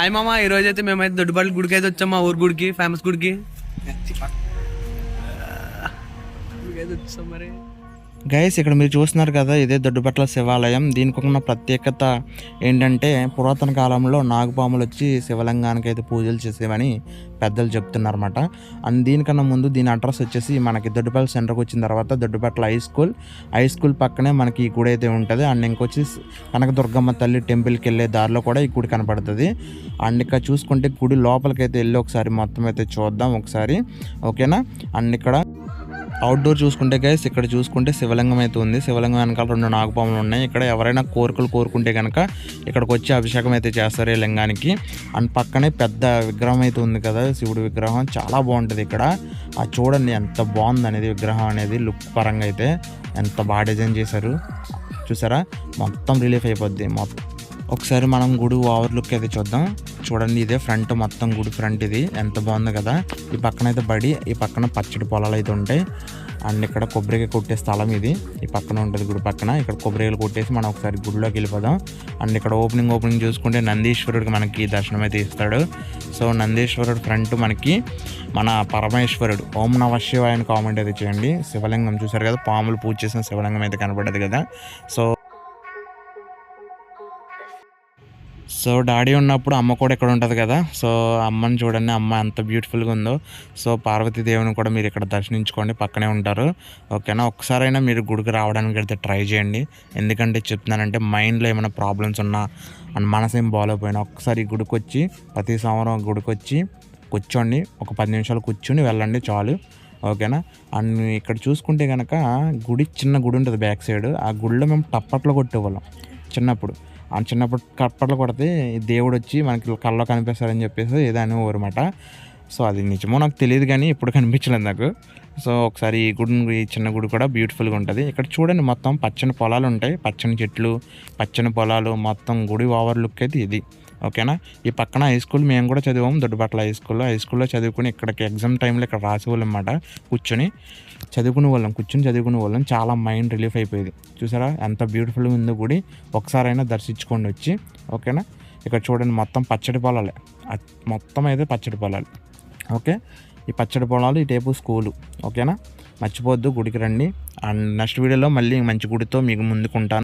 అయ్యి మామ ఈ రోజు అయితే మేమైతే దొడ్డుపల్లి గుడికి అయితే వచ్చాం మా ఊరు గుడికి ఫేమస్ గుడికి. గుడికి అయితే వచ్చాం మరి. గైస్ ఇక్కడ మీరు చూస్తున్నారు కదా ఇదే దొడ్డుపట్ల శివాలయం. దీనికి ఉన్న ప్రత్యేకత ఏంటంటే పురాతన కాలంలో నాగపాములు వచ్చి శివలింగానికి అయితే పూజలు చేసేవని పెద్దలు చెప్తున్నారన్నమాట. అండ్ దీనికన్నా ముందు దీని అడ్రస్ వచ్చేసి మనకి దొడ్డుపల్లి సెంటర్కి వచ్చిన తర్వాత Doddupatla high school. High school పక్కనే మనకి ఈ గుడి అయితే ఉంటుంది. అండ్ ఇంకొచ్చి కనకదుర్గమ్మ తల్లి టెంపుల్కి వెళ్ళే దారిలో కూడా ఈ గుడి కనపడుతుంది. అండ్ ఇక్కడ చూసుకుంటే గుడి లోపలికి అయితే వెళ్ళి ఒకసారి మొత్తం అయితే చూద్దాం ఒకసారి. ఓకేనా? అండ్ ఇక్కడ అవుట్డోర్ చూసుకుంటే గైస్ ఇక్కడ చూసుకుంటే శివలింగం అయితే ఉంది. శివలింగం వెనకాల రెండు నాగపాములు ఉన్నాయి. ఇక్కడ ఎవరైనా కోరికలు కోరుకుంటే కనుక ఇక్కడికి వచ్చి అభిషేకం అయితే చేస్తారు ఈ లింగానికి. అండ్ పక్కనే పెద్ద విగ్రహం అయితే ఉంది కదా శివుడి విగ్రహం. చాలా బాగుంటుంది ఇక్కడ. అది చూడండి ఎంత బాగుంది అనేది విగ్రహం అనేది లుక్ పరంగా అయితే. ఎంత బాగా డిజైన్ చేశారు. చూసారా? మొత్తం రిలీఫ్ అయిపోద్ది. మొత్తం ఒకసారి మనం గుడి ఓవర్ లుక్ అయితే చూద్దాం. చూడండి ఇదే ఫ్రంట్ మొత్తం గుడి ఫ్రంట్ ఇది. ఎంత బాగుంది కదా. ఈ పక్కన అయితే బడి ఈ పక్కన పచ్చడి పొలాలు అయితే ఉంటాయి. అండ్ ఇక్కడ కొబ్బరికాయ కొట్టే స్థలం ఇది. ఈ పక్కన ఉంటుంది గుడి పక్కన. ఇక్కడ కొబ్బరికాయలు కొట్టేసి మనం ఒకసారి గుడిలోకి వెళ్ళిపోదాం. అండ్ ఇక్కడ ఓపెనింగ్ ఓపెనింగ్ చూసుకుంటే నందీశ్వరుడికి మనకి దర్శనం అయితే ఇస్తాడు. సో నందీశ్వరుడు ఫ్రంట్ మనకి మన పరమేశ్వరుడు. ఓం నమ శివాయ అని కామెంట్ అయితే చేయండి. శివలింగం చూసారు కదా? పాములు పూజ చేసిన శివలింగం అయితే కనబడ్డది కదా. సో సో డాడీ ఉన్నప్పుడు అమ్మ కూడా ఇక్కడ ఉంటుంది కదా. సో అమ్మని చూడండి అమ్మ ఎంత బ్యూటిఫుల్గా ఉందో. సో పార్వతీదేవిని కూడా మీరు ఇక్కడ దర్శించుకోండి పక్కనే ఉంటారు. ఓకేనా ఒకసారైనా మీరు గుడికి రావడానికి అయితే ట్రై చేయండి. ఎందుకంటే చెప్తున్నానంటే మైండ్లో ఏమైనా ప్రాబ్లమ్స్ ఉన్నా అండ్ మనసు ఏం బాగాలేకపోయినా గుడికి వచ్చి ప్రతి సంవత్సరం గుడికి వచ్చి కూర్చోండి. ఒక పది నిమిషాలు కూర్చొని వెళ్ళండి చాలు. ఓకేనా అండ్ ఇక్కడ చూసుకుంటే కనుక గుడి చిన్న గుడి ఉంటుంది బ్యాక్ సైడ్ ఆ గుడిలో మేము టప్పట్లో కొట్టేవాళ్ళం చిన్నప్పుడు. ఆ చిన్నప్పుడు కప్పట్లు కొడితే దేవుడు వచ్చి మనకి కళ్ళలో కనిపిస్తారని చెప్పేసి ఏదైనా ఊరమాట సో అది నిజమో నాకు తెలియదు కానీ ఇప్పుడు కనిపించలేదు నాకు. సో ఒకసారి ఈ గుడి ఈ చిన్న గుడి కూడా బ్యూటిఫుల్గా ఉంటుంది. ఇక్కడ చూడండి మొత్తం పచ్చని పొలాలు ఉంటాయి. పచ్చని చెట్లు పచ్చని పొలాలు మొత్తం గుడి ఓవర్ లుక్ అయితే ఇది. ఓకేనా? ఈ పక్కన హై స్కూల్ మేము కూడా చదివాం దొడ్డుపట్ల హై స్కూల్లో హై స్కూల్లో చదువుకుని ఇక్కడికి ఎగ్జామ్ టైంలో ఇక్కడ రాసేవాళ్ళం అన్నమాట కూర్చొని. చదువుకునే వాళ్ళం కూర్చొని చదువుకునే వాళ్ళం. చాలా మైండ్ రిలీఫ్ అయిపోయేది. చూసారా? ఎంత బ్యూటిఫుల్గా ఉందో గుడి. ఒకసారైనా దర్శించుకోండి వచ్చి. ఓకేనా? ఇక్కడ చూడండి మొత్తం పచ్చడి పొలాలే. మొత్తం అయితే పచ్చడి పొలాలు. ఓకే? ఈ పచ్చడి పొలాలు ఇటేపు స్కూలు ఓకేనా? మర్చిపోవద్దు గుడికి రండి. అండ్ నెక్స్ట్ వీడియోలో మళ్ళీ మంచి గుడితో మీకు ముందుకుంటాను.